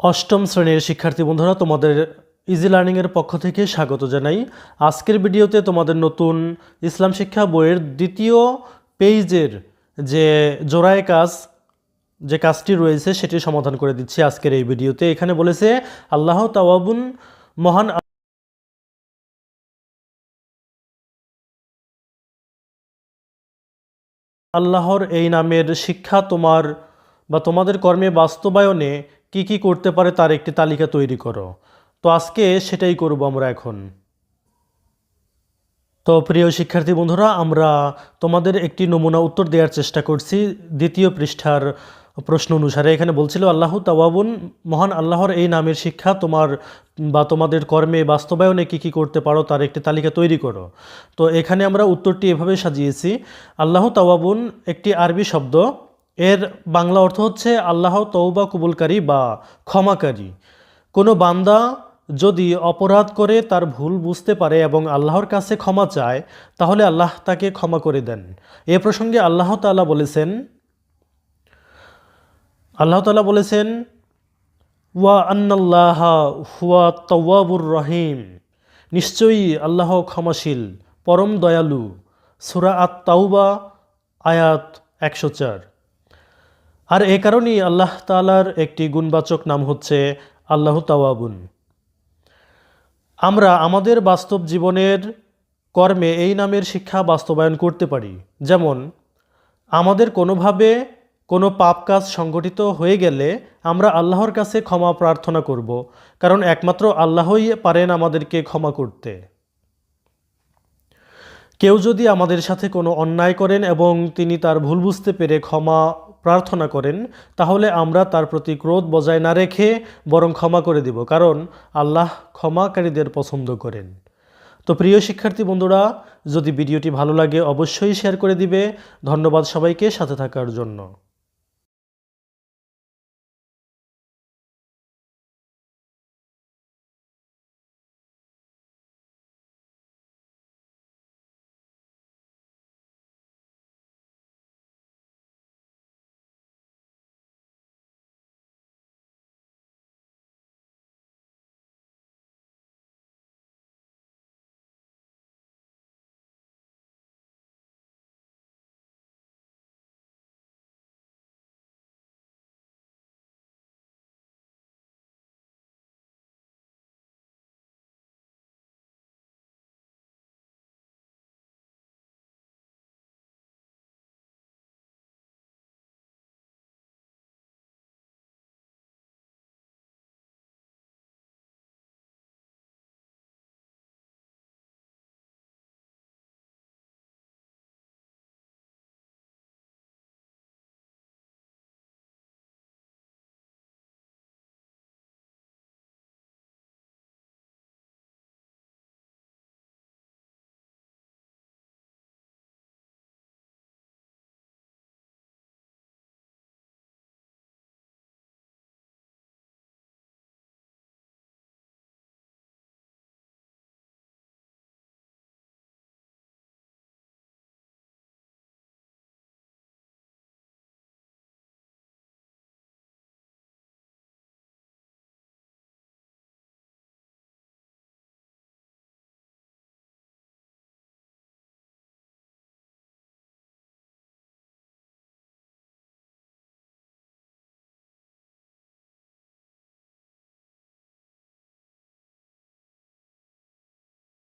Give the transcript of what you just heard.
অষ্টম শ্রেণির শিক্ষার্থী বন্ধুরা, তোমাদের ইজি লার্নিংয়ের পক্ষ থেকে স্বাগত জানাই। আজকের ভিডিওতে তোমাদের নতুন ইসলাম শিক্ষা বইয়ের দ্বিতীয় পেজের যে জোড়ায় কাজ, যে কাজটি রয়েছে, সেটি সমাধান করে দিচ্ছি আজকের এই ভিডিওতে। এখানে বলেছে, আল্লাহ তাওয়াবুন মহান আল্লাহর এই নামের শিক্ষা তোমার বা তোমাদের কর্মে বাস্তবায়নে কি কি করতে পারে তার একটি তালিকা তৈরি করো। তো আজকে সেটাই করব আমরা এখন। তো প্রিয় শিক্ষার্থী বন্ধুরা, আমরা তোমাদের একটি নমুনা উত্তর দেওয়ার চেষ্টা করছি দ্বিতীয় পৃষ্ঠার প্রশ্ন অনুসারে। এখানে বলছিল, আল্লাহ তাওয়াবুন, মহান আল্লাহর এই নামের শিক্ষা তোমার বা তোমাদের কর্মে বাস্তবায়নে কি কি করতে পারো তার একটি তালিকা তৈরি করো। তো এখানে আমরা উত্তরটি এভাবে সাজিয়েছি, আল্লাহ তাওয়াবুন একটি আরবি শব্দ এর বাংলা অর্থ হচ্ছে আল্লাহ তৌবা কবুলকারী বা ক্ষমাকারী। কোনো বান্দা যদি অপরাধ করে, তার ভুল বুঝতে পারে এবং আল্লাহর কাছে ক্ষমা চায়, তাহলে আল্লাহ তাকে ক্ষমা করে দেন। এ প্রসঙ্গে আল্লাহ তাআলা বলেছেন, আল্লাহ তাআলা বলেছেন, ওয়া আন্নাল্লাহ হুয়া তওয়াবুর রহিম। নিশ্চয়ই আল্লাহ ক্ষমাশীল, পরম দয়ালু। সুরা আত তাওবা আয়াত একশো চার। আর এ কারণেই আল্লাহ তাআলার একটি গুণবাচক নাম হচ্ছে আল্লাহ তাওয়াবুন। আমরা আমাদের বাস্তব জীবনের কর্মে এই নামের শিক্ষা বাস্তবায়ন করতে পারি। যেমন, আমাদের কোনোভাবে কোনো পাপ কাজ সংগঠিত হয়ে গেলে আমরা আল্লাহর কাছে ক্ষমা প্রার্থনা করব, কারণ একমাত্র আল্লাহই পারেন আমাদেরকে ক্ষমা করতে। কেউ যদি আমাদের সাথে কোনো অন্যায় করেন এবং তিনি তার ভুল বুঝতে পেরে ক্ষমা প্রার্থনা করেন, তাহলে আমরা তার প্রতি ক্রোধ বজায় না রেখে বরং ক্ষমা করে দিব, কারণ আল্লাহ ক্ষমাকারীদের পছন্দ করেন। তো প্রিয় শিক্ষার্থী বন্ধুরা, যদি ভিডিওটি ভালো লাগে, অবশ্যই শেয়ার করে দিবে। ধন্যবাদ সবাইকে সাথে থাকার জন্য।